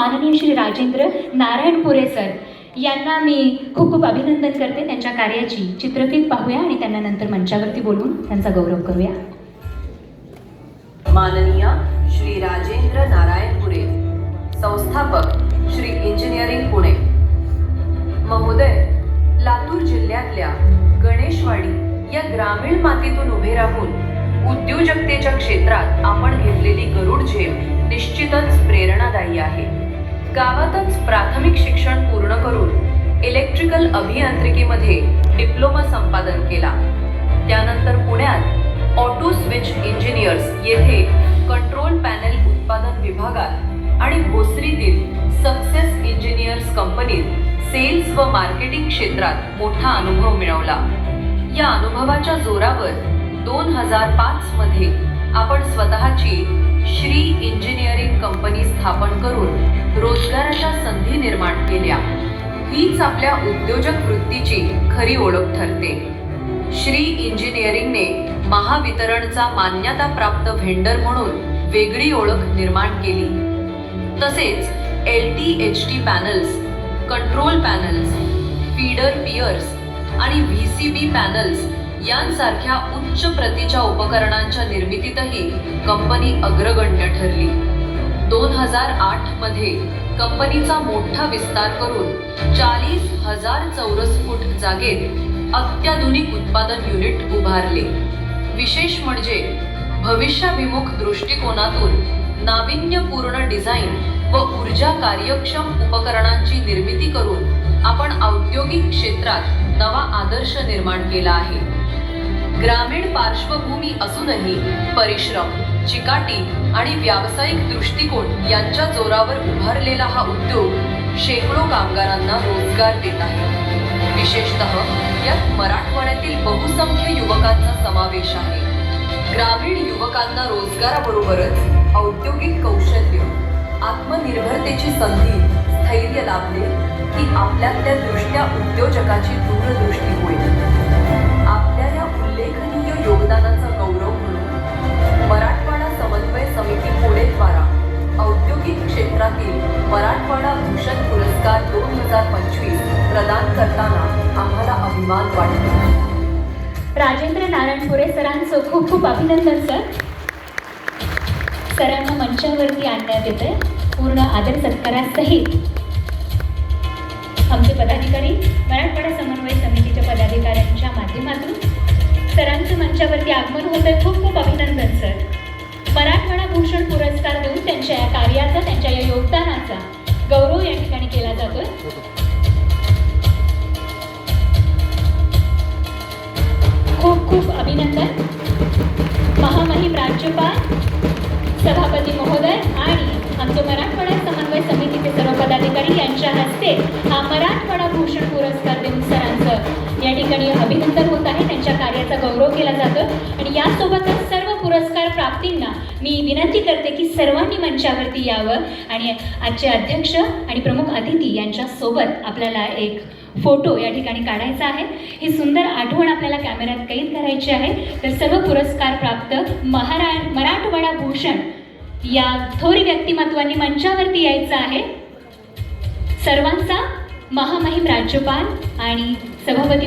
माननीय श्री राजेंद्र नारायण पुरे सर यांना मी खूप खूप अभिनंदन करते त्यांच्या कार्याची. चित्रफित पाहूया आणि त्यांना नंतर मंचावरती बोलून त्यांचा गौरव करूया. माननीय श्री राजेंद्र नारायण पुरे संस्थापक श्री इंजिनिअरिंग पुणे. महोदय लातूर जिल्ह्यातल्या गणेशवाडी या ग्रामीण मातीतून उभे राहून उद्योजकतेच्या क्षेत्रात आपण घेतलेली गरुड झेप निश्चितच प्रेरणादायी आहे. गावातच प्राथमिक शिक्षण पूर्ण करून इलेक्ट्रिकल अभियांत्रिकीमध्ये डिप्लोमा संपादन केला. त्यानंतर पुण्यात ऑटो स्विच इंजिनियर्स येथे कंट्रोल पॅनेल उत्पादन विभागात आणि भोसरीतील सक्सेस इंजिनियर्स कंपनीत सेल्स व मार्केटिंग क्षेत्रात मोठा अनुभव मिळवला. या अनुभवाच्या जोरावर दोन हजार पाचमध्ये आपण स्वतःची श्री स्थापन करून रोजगाराच्या संधी निर्माण केल्या. हीच आपल्या उद्योजक वृत्तीची खरी ओळख ठरते. श्री इंजिनिअरिंगने महावितरणचा मान्यताप्राप्त व्हेंडर म्हणून वेगळी ओळख निर्माण केली. तसेच L T H T panels control panels feeder pillars आणि व्ही सी बी पॅनल्स यांसारख्या उच्च प्रतीच्या उपकरणांच्या निर्मितीतही कंपनी अग्रगण्य ठरली. दोन हजार आठमध्ये कंपनीचा मोठा विस्तार करून चाळीस हजार चौरस फूट जागेत अत्याधुनिक उत्पादन युनिट उभारले. विशेष म्हणजे भविष्याभिमुख दृष्टिकोनातून नाविन्यपूर्ण डिझाईन व ऊर्जा कार्यक्षम उपकरणांची निर्मिती करून आपण औद्योगिक क्षेत्रात नवा आदर्श निर्माण केला आहे. ग्रामीण पार्श्वभूमी असूनही परिश्रम चिकाटी आणि व्यावसायिक दृष्टिकोन यांच्या जोरावर उभारलेला हा उद्योग शेकडो कामगारांना रोजगार देत आहे. विशेषतः यात मराठवाड्यातील बहुसंख्य युवकांचा समावेश आहे. ग्रामीण युवकांना रोजगाराबरोबरच औद्योगिक कौशल्य आत्मनिर्भरतेची संधी स्थैर्य लाभले की आपल्यातल्या दृष्ट्या उद्योजकाची दूरदृष्टी होईल भूषण पुरस्कार दोन हजार पंचवीस प्रदान करताना आम्हाला अभिमान वाटतो. राजेंद्र नारायण पुरे सरांचं खूप खूप अभिनंदन सर. सरांना मंचावरती आणण्यात येते पूर्ण आदर सत्कारासहित. आमचे पदाधिकारी मराठवाडा समन्वय समितीच्या पदाधिकाऱ्यांच्या माध्यमातून सरांचं मंचावरती आगमन होत आहे खूप खूप अभिनंदन सर. मराठवाडा भूषण पुरस्कार देऊन त्यांच्या या कार्याचा त्यांच्या या योगदानाचा खूप खूप अभिनंदन. महामहिम राज्यपाल सभापती महोदय आणि आमचे मराठवाडा समन्वय समितीचे सर्व पदाधिकारी यांच्या हस्ते हा मराठवाडा भूषण पुरस्कार देऊन सरांचं या ठिकाणी अभिनंदन होत आहे. त्यांच्या कार्याचा गौरव केला जातो. आणि यासोबतच सर पुरस्कार मी विनंती करते की सर्वांनी मंचावरती यावं. आणि आजचे अध्यक्ष आणि प्रमुख अतिथी यांच्या सोबत आपल्याला एक फोटो या ठिकाणी काढायचा आहे. ही सुंदर आठवण आपल्याला कॅमेऱ्यात कैद करायची आहे. तर सर्व पुरस्कार प्राप्त महारा मराठवाडा भूषण या थोरी व्यक्तिमत्वांनी मंचावरती यायचं आहे. सर्वांचा महामहिम राज्यपाल आणि सभापती